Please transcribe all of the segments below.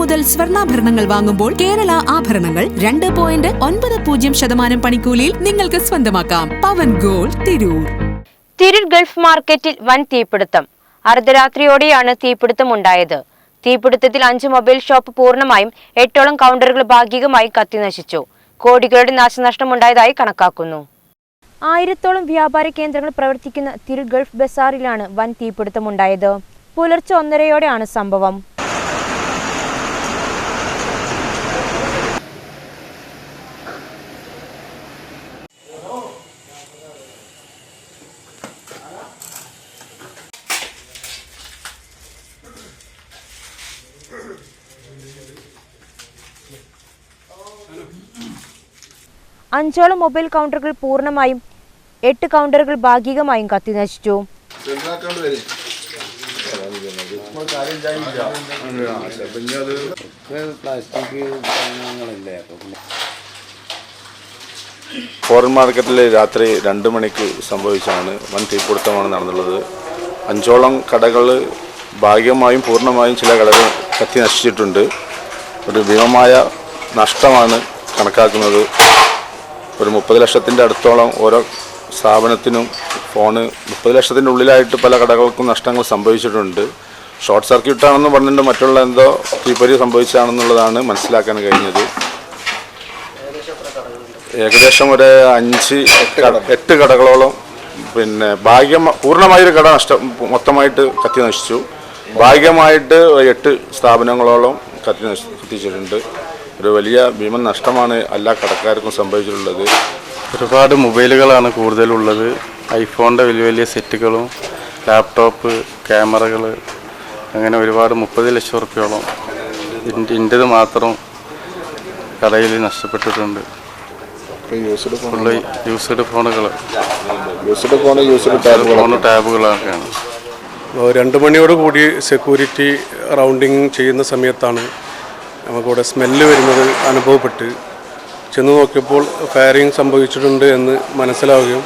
മുതൽ സ്വർണാഭരണങ്ങൾ വാങ്ങുമ്പോൾ കേരള ആഭരണങ്ങൾ രണ്ട് പോയിന്റ് ഒൻപത് പൂജ്യം ശതമാനം പണിക്കൂലിയിൽ നിങ്ങൾക്ക് സ്വന്തമാക്കാം. പവൻ ഗോൾഡ് തിരൂർ. തിരൂർ ഗൾഫ് മാർക്കറ്റിൽ വൻ തീപിടുത്തം. അർദ്ധരാത്രിയോടെയാണ് തീപിടുത്തം ഉണ്ടായത് തീപിടുത്തത്തിൽ അഞ്ച് മൊബൈൽ ഷോപ്പ് പൂർണമായും എട്ടോളം കൗണ്ടറുകൾ ഭാഗികമായി കത്തിനശിച്ചു. കോടികളുടെ നാശനഷ്ടമുണ്ടായതായി കണക്കാക്കുന്നു. ആയിരത്തോളം വ്യാപാര കേന്ദ്രങ്ങൾ പ്രവർത്തിക്കുന്ന തിരു ഗൾഫ് ബസാറിലാണ് വൻ തീപിടുത്തമുണ്ടായത്. പുലർച്ചെ ഒന്നരയോടെയാണ് സംഭവം. അഞ്ചോളം മൊബൈൽ കൗണ്ടറുകൾ പൂർണമായും എട്ട് കൗണ്ടറുകൾ ഭാഗികമായും കത്തിനശിച്ചു ഫോറിൻ മാർക്കറ്റിൽ രാത്രി രണ്ട് മണിക്ക് സംഭവിച്ചാണ് വൻ തീപിടുത്തമാണ് നടന്നുള്ളത്. അഞ്ചോളം കടകൾ ഭാഗികമായും പൂർണമായും ചില കടകൾ കത്തി നശിച്ചിട്ടുണ്ട്. ഒരു ഭീമമായ നഷ്ടമാണ് കണക്കാക്കുന്നത്. ഒരു മുപ്പത് ലക്ഷത്തിന്റെ അടുത്തോളം ഓരോ സ്ഥാപനത്തിനും ഫോണ് മുപ്പത് ലക്ഷത്തിന്റെ ഉള്ളിലായിട്ട് പല കടകൾക്കും നഷ്ടങ്ങൾ സംഭവിച്ചിട്ടുണ്ട്. ഷോർട്ട് സർക്യൂട്ടാണെന്ന് പറഞ്ഞിട്ട് മറ്റുള്ള എന്തോ തീപ്പൊരി സംഭവിച്ചാണെന്നുള്ളതാണ് മനസ്സിലാക്കാൻ കഴിഞ്ഞത്. ഏകദേശം ഒരു അഞ്ച് എട്ട് കടകളോളം പിന്നെ ഭാഗ്യം പൂർണമായൊരു കട നഷ്ടം മൊത്തമായിട്ട് കത്തി നശിച്ചു. ഭാഗ്യമായിട്ട് എട്ട് സ്ഥാപനങ്ങളോളം കത്തി നശി കത്തിച്ചിട്ടുണ്ട്. ഒരു വലിയ ഭീമൻ നഷ്ടമാണ് എല്ലാ കടക്കാർക്കും സംഭവിച്ചിട്ടുള്ളത്. ഒരുപാട് മൊബൈലുകളാണ് കൂടുതലുള്ളത്. ഐഫോണിന്റെ വലിയ വലിയ സെറ്റുകളും ലാപ്ടോപ്പ് ക്യാമറകൾ അങ്ങനെ ഒരുപാട് മുപ്പത് ലക്ഷം റുപ്യോളം ഇന്റേത് മാത്രം കടയിൽ നഷ്ടപ്പെട്ടിട്ടുണ്ട്. യൂസ്ഡ് ഫോൺ ഫുള്ള് യൂസ്ഡ് ഫോണുകൾ യൂസ്ഡ് ഫോൺ യൂസ്ഡ് ഫോൺ ടാബുകളൊക്കെയാണ്. രണ്ട് മണിയോട് കൂടി സെക്യൂരിറ്റി റൗണ്ടിങ് ചെയ്യുന്ന സമയത്താണ് നമുക്കിവിടെ സ്മെല്ല് വരുന്നത് അനുഭവപ്പെട്ട് ചെന്ന് നോക്കിയപ്പോൾ ഫയറിങ് സംഭവിച്ചിട്ടുണ്ട് എന്ന് മനസ്സിലാവുകയും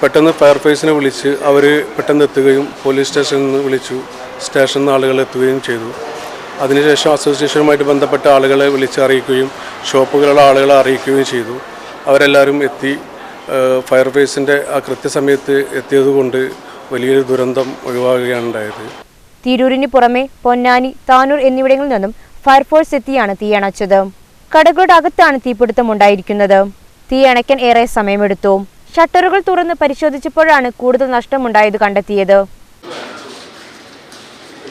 പെട്ടെന്ന് ഫയർഫേസിനെ വിളിച്ച് അവർ പെട്ടെന്ന് എത്തുകയും പോലീസ് സ്റ്റേഷനിൽ നിന്ന് വിളിച്ചു. സ്റ്റേഷനിൽ നിന്ന് ആളുകൾ എത്തുകയും ചെയ്തു. അതിനുശേഷം അസോസിയേഷനുമായിട്ട് ബന്ധപ്പെട്ട ആളുകളെ വിളിച്ച് അറിയിക്കുകയും ഷോപ്പുകളുടെ ആളുകളെ അറിയിക്കുകയും ചെയ്തു. അവരെല്ലാവരും എത്തി. ഫയർഫേഴ്സിന്റെ ആ കൃത്യസമയത്ത് എത്തിയതുകൊണ്ട് വലിയൊരു ദുരന്തം ഒഴിവാകുകയാണ് ഉണ്ടായത്. തിരൂരിന് പുറമെ പൊന്നാനി താനൂർ എന്നിവിടങ്ങളിൽ നിന്നും ഫയർഫോഴ്സ് എത്തിയാണ് തീയണച്ചത് കടകളുടെ അകത്താണ് തീപിടുത്തം ഉണ്ടായിരിക്കുന്നത്. തീയണയ്ക്കാൻ ഏറെ സമയമെടുത്തു. ഷട്ടറുകൾ തുറന്ന് പരിശോധിച്ചപ്പോഴാണ് കൂടുതൽ നഷ്ടമുണ്ടായത് കണ്ടെത്തിയത്.